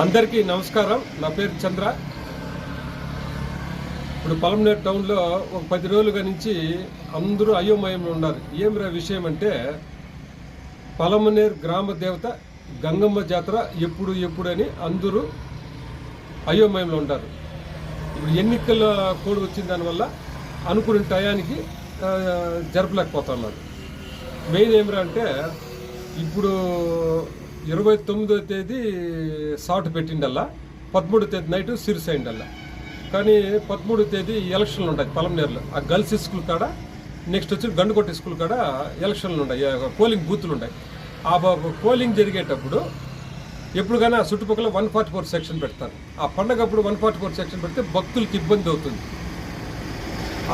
అందరికీ నమస్కారం. నా పేరు చంద్ర. ఇప్పుడు పలంనేర్ టౌన్లో ఒక పది రోజులుగా నుంచి అందరూ అయోమయంలో ఉన్నారు. ఏమిరా విషయం అంటే పలమనేర్ గ్రామ దేవత గంగమ్మ జాతర ఎప్పుడు ఎప్పుడు అని అందరూ అయోమయంలో ఉంటారు ఇప్పుడు ఎన్నికల కోడ్ వచ్చిన దానివల్ల అనుకున్న టయానికి జరపలేకపోతున్నారు. మెయిన్ ఏమిరా అంటే ఇప్పుడు ఇరవై తొమ్మిదో తేదీ సాటు పెట్టిండల్లా పదమూడో తేదీ నైట్ సిరిస్ అయిండల్లా కానీ పదమూడో తేదీ ఎలక్షన్లు ఉంటాయి పలంనేరులో ఆ గర్ల్స్ స్కూల్ కాడ నెక్స్ట్ వచ్చి గండుకొట్టి స్కూల్ కాడ ఎలక్షన్లు ఉంటాయి పోలింగ్ బూత్లు ఉంటాయి ఆ పోలింగ్ జరిగేటప్పుడు ఎప్పుడుకైనా చుట్టుపక్కల వన్ ఫార్టీ ఫోర్ సెక్షన్ పెడతారు. ఆ పండగ అప్పుడు వన్ ఫార్టీ ఫోర్ సెక్షన్ పెడితే భక్తులకి ఇబ్బంది అవుతుంది.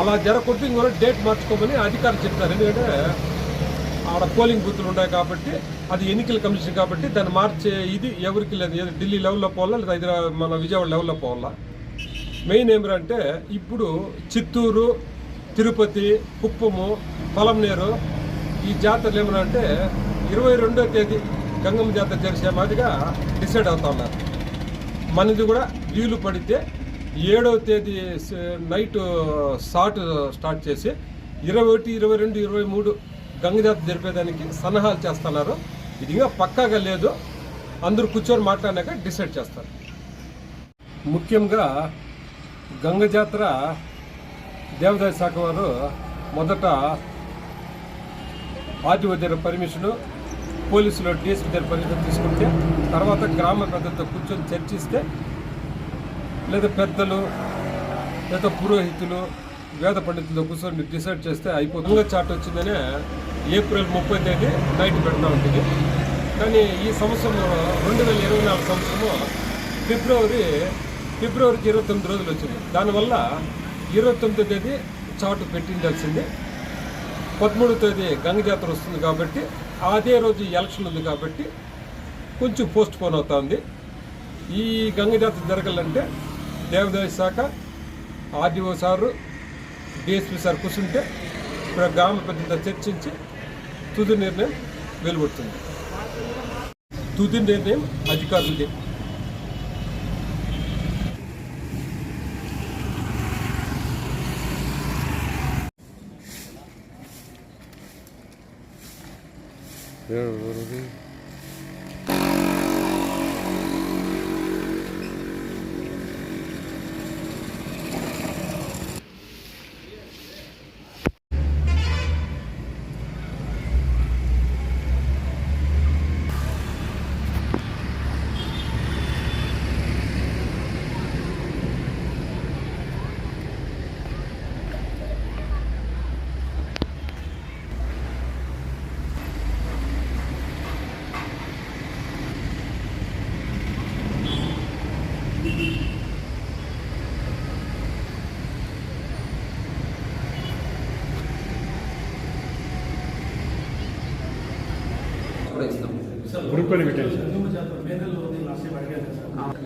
అలా జరగకూడదు ఇంకొక డేట్ మార్చుకోమని అధికారులు చెప్తారు. ఎందుకంటే ఆడ పోలింగ్ బూత్లు ఉన్నాయి కాబట్టి అది ఎన్నికల కమిషన్ కాబట్టి దాన్ని మార్చే ఇది ఎవరికి లేదు. ఢిల్లీ లెవెల్లో పోవాలా లేదా హైదరాబాద్ మన విజయవాడ లెవెల్లో పోవాలా? మెయిన్ ఏమిటంటే ఇప్పుడు చిత్తూరు తిరుపతి కుప్పము పొలంనేరు ఈ జాతరలు ఏమనంటే ఇరవై రెండో తేదీ గంగమ్మ జాతర జరిసే మాదిరిగా డిసైడ్ అవుతా ఉన్నారు. మనది కూడా వీలు పడితే ఏడవ తేదీ నైట్ షార్ట్ స్టార్ట్ చేసి ఇరవై ఒకటి ఇరవై రెండు ఇరవై మూడు గంగజాత జరిపేదానికి సన్నాహాలు చేస్తున్నారు. ఇది ఇంకా పక్కాగా లేదు. అందరూ కూర్చొని మాట్లాడినాక డిసైడ్ చేస్తారు. ముఖ్యంగా గంగ జాతర దేవాదాయ శాఖ వారు మొదట ఆర్టీఓ దగ్గర పర్మిషను పోలీసులు డిఎస్పీ దగ్గర పర్మిషన్ తీసుకుంటే తర్వాత గ్రామ పెద్దలతో కూర్చొని చర్చిస్తే లేదా పెద్దలు లేదా పురోహితులు వేద పండితులతో కూర్చొని డిసైడ్ చేస్తే అయిపోతుంది. చాట్ వచ్చిందనే ఏప్రిల్ ముప్పై తేదీ నైట్ పెడతా ఉంటుంది. కానీ ఈ సంవత్సరం రెండు వేల ఇరవై నాలుగు సంవత్సరము ఫిబ్రవరి ఫిబ్రవరికి ఇరవై తొమ్మిది రోజులు వచ్చింది. దానివల్ల ఇరవై తొమ్మిదో తేదీ చాటు పెట్టిండాల్సింది. పదమూడో తేదీ గంగ జాతర వస్తుంది కాబట్టి అదే రోజు ఎలక్షన్ ఉంది కాబట్టి కొంచెం పోస్ట్ పోన్ అవుతుంది ఈ గంగ జాతర జరగాలంటే దేవాదాయ శాఖ ఆర్డీఓ సారు డిఎస్పీ సార్ కూర్చుంటే ఇక్కడ గ్రామ పెద్దలతో చర్చించి తుది నిర్ణయం వెలువడుతుంది. తుది నిర్ణయం అధికారులదే. Yeah, ఇస్తాం గ్రూప్ అని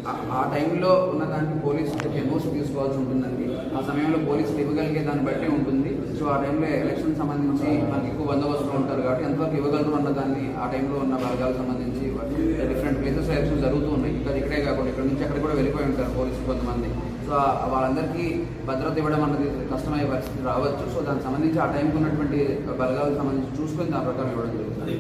ఆ- ఆ టైంలో ఉన్న దానికి పోలీసు ఎమోస్ తీసుకోవాల్సి ఉంటుందండి. ఆ సమయంలో పోలీసులు ఇవ్వగలిగే దాన్ని బట్టి ఉంటుంది. సో ఆ టైంలో ఎలక్షన్ సంబంధించి మనకి ఎక్కువ బందోబస్తులు ఉంటారు కాబట్టి ఎంతవరకు ఇవ్వగలరు అన్న దాన్ని ఆ టైంలో ఉన్న వర్గాలకు సంబంధించి డిఫరెంట్ ప్లేసెస్ ఎలక్షన్ జరుగుతూ ఉన్నాయి. ఇంకా ఇక్కడే కాకుండా ఇక్కడ నుంచి అక్కడ కూడా వెళ్ళిపోయి ఉంటారు పోలీసులు కొంతమంది. సో వాళ్ళందరికీ భద్రత ఇవ్వడం అన్నది కష్టమయ్యే పరిస్థితి రావచ్చు. సో దానికి సంబంధించి ఆ టైంకి ఉన్నటువంటి బలగాలకు సంబంధించి చూసుకొని దాని ప్రకారం ఇవ్వడం జరుగుతుంది.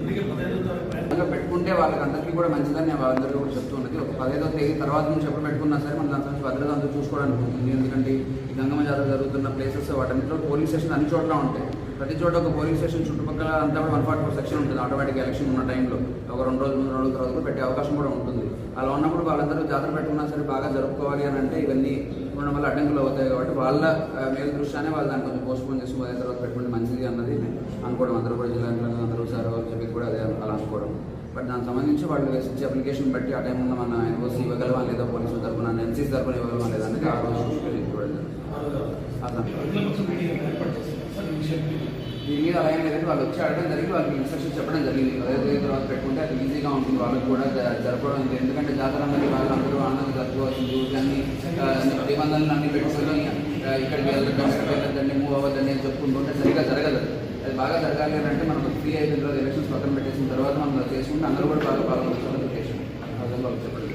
పెట్టుకుంటే వాళ్ళకందరికీ కూడా మంచిదని నేను వాళ్ళందరికీ కూడా చెప్తూ ఉన్నది. ఒక పదహైదో తేదీ తర్వాత నుంచి ఎప్పుడు పెట్టుకున్నా సరే మనం దాని గురించి భద్రత అంతా చూసుకోవడానికి ఉంటుంది ఎందుకంటే ఈ గంగమ్మ జాతర జరుగుతున్న ప్లేసెస్ వాటన్నిటిలో పోలీస్ స్టేషన్ అన్ని చోట్ల ఉంటాయి. ప్రతి చోట ఒక పోలీస్ స్టేషన్ చుట్టుపక్కల అంతా కూడా వన్ ఫార్టీ ఫోర్ సెక్షన్ ఉంటుంది. ఆటోమేటిక్ ఎలక్షన్ ఉన్న టైంలో ఒక రెండు రోజులు మూడు రోజుల తర్వాత కూడా పెట్టే అవకాశం కూడా ఉంటుంది. అలా ఉన్నప్పుడు వాళ్ళందరూ జాతర పెట్టుకున్నా సరే బాగా జరుపుకోవాలి అని అంటే ఇవన్నీ ఉండడం వల్ల అడ్డంకులు అవుతాయి కాబట్టి వాళ్ళ మేలు దృష్ట్యానే వాళ్ళు దాన్ని కొంచెం పోస్ట్పోన్ చేసి పదిహేను తర్వాత పెట్టుకుంటే మంచిది అన్నది అనుకోవడం. అందరూ కూడా జిల్లా అందరూ సార్ వాళ్ళు చెప్పి కూడా అదే అలా అనుకోవడం. బట్ దానికి సంబంధించి వాళ్ళు వేసించే అప్లికేషన్ బట్టి ఆ టైంలో మన ఎన్ఓసీ ఇవ్వగలమా లేదా పోలీసుల తరఫున ఎన్సీ తరఫున ఇవ్వగలమా లేదా అనేది ఆ రోజు చూసుకొని ఇవ్వడం దీని మీద అలా లేదంటే వాళ్ళు వచ్చి అడగడం జరిగింది వాళ్ళకి ఇన్స్ట్రక్షన్ చెప్పడం జరిగింది. అదే తర్వాత పెట్టుకుంటే అది ఈజీగా ఉంటుంది. వాళ్ళకి కూడా జరపడం ఎందుకంటే జాతర అన్నది వాళ్ళందరూ ఆనందంగా జరుపుకోవాల్సింది అన్ని ఆ, నిబంధనలు అన్ని పెట్టుకొని ఇక్కడికి వెళ్ళదండి వెళ్ళదండి మూవ్ అవ్వద్దండి అని చెప్పుకుంటుంటే సరిగా జరగదు. అది బాగా జరగాలి అని అంటే మనం ఫ్రీ అయిన తర్వాత ఎలక్షన్స్ పక్కన పెట్టేసిన తర్వాత మనం చేసుకుంటే అందరూ కూడా బాగా పాల్గొనవచ్చు అదే చెప్పండి.